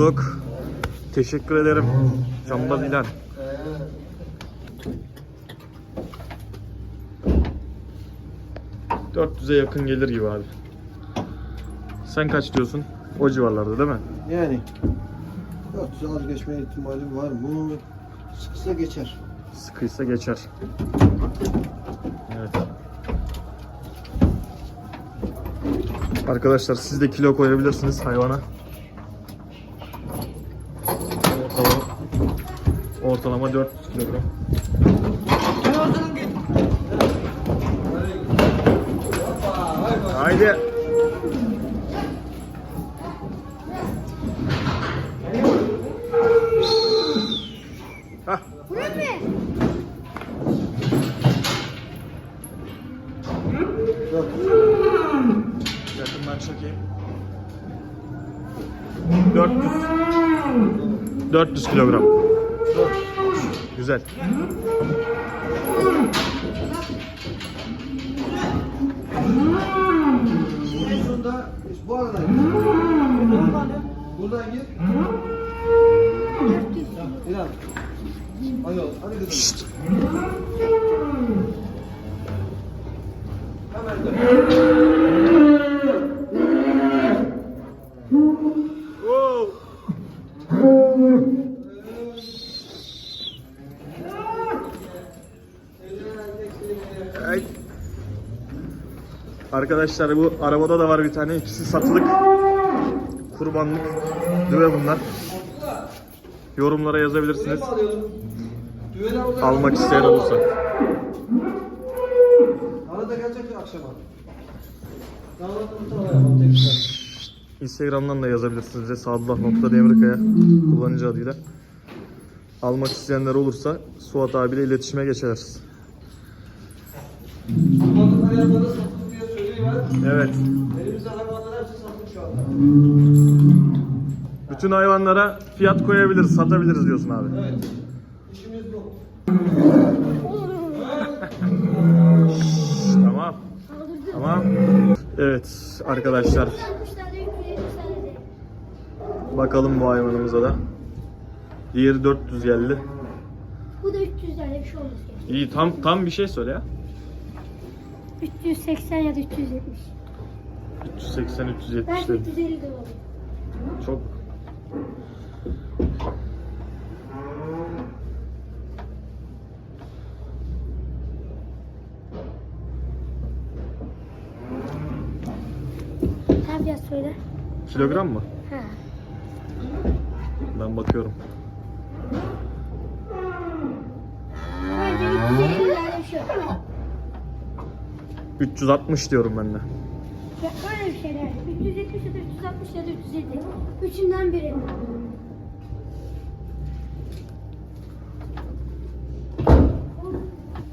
bulduk. Teşekkür ederim. Cambaz İlhan. ...400'e yakın gelir gibi abi. Sen kaç diyorsun? O civarlarda değil mi? Yani 400 az geçme ihtimali var mı? Sıksa geçer. Sıkıysa geçer. Evet. Arkadaşlar siz de kilo koyabilirsiniz hayvana. Ortalama, ortalama 400 kilogram. Haydi. Hah. Yakından çekeyim. 400 400 kilogram. Güzel. Sonunda bu aradan gir. Buradan gir. Hadi oğlum, hadi kızım. Arkadaşlar bu arabada da var bir tane. İkisi satılık. Kurbanlık. Düve bunlar. Yorumlara yazabilirsiniz. Almak isteyen olursa. Arada gelecek akşama. Tekrar. Instagram'dan da yazabilirsiniz sadullah.demirkaya kullanıcı adıyla. Almak isteyenler olursa Suat abiyle iletişime geçeriz. Evet. Elimizde hayvanlar hepsi sattık şu anda. Bütün hayvanlara fiyat koyabiliriz, satabiliriz diyorsun abi. Evet. İşimiz bu. Tamam. Tamam. Evet arkadaşlar bakalım bu hayvanımıza da. Diğeri 400 geldi. Bu da 300 tane bir şey olması gerekiyor. İyi tam tam bir şey söyle ya. 380 ya da 370. 380 370 Belki dedi. 350 de olur. Çok Tam fiyat söyle. kilogram mı? Ha. Ben bakıyorum. Bence 350 tane bir şey. 360 diyorum ben de. Ya Böyle bir şeyler. 370 ya da 360 ya da 350. Üçünden biri. Hı.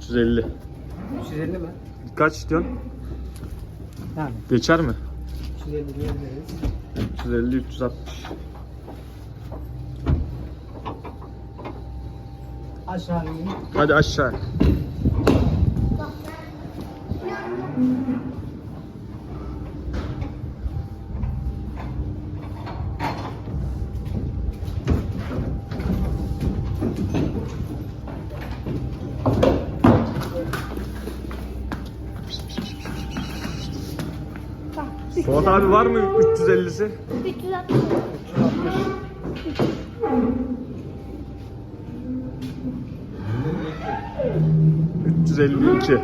350. 350 mi? Kaç diyorsun? Yani Geçer mi? 350 diyebiliriz. 350 360. Aşağı in. Hadi aşağı. Suat abi var mı 350'si? 360. 352.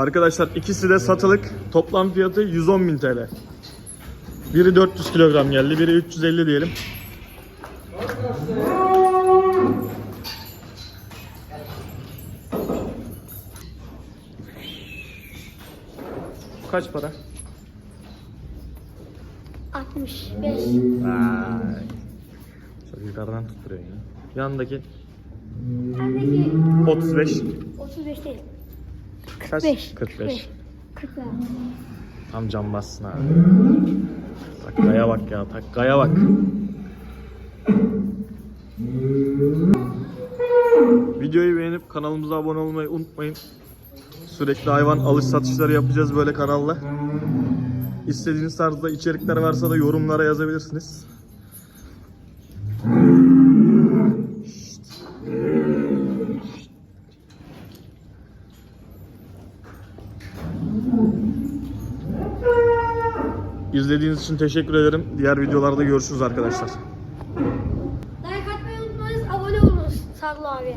Arkadaşlar ikisi de satılık. Toplam fiyatı 110.000 TL. Biri 400 kilogram geldi, biri 350 diyelim. Kaç para? 60. 65. Vay. Çok yukarıdan tutturuyor ya. Yanındaki Bendeki 35. 35 değil. Kaç? 45. 45. 40 lira. Tam cam bassın abi. Takkaya bak ya, takkaya bak. Videoyu beğenip kanalımıza abone olmayı unutmayın. Sürekli hayvan alış satışları yapacağız böyle kanalla. İstediğiniz tarzda içerikler varsa da yorumlara yazabilirsiniz. İzlediğiniz için teşekkür ederim. Diğer videolarda görüşürüz arkadaşlar. Like atmayı unutmayınız. Abone olunuz. Sarlı abi.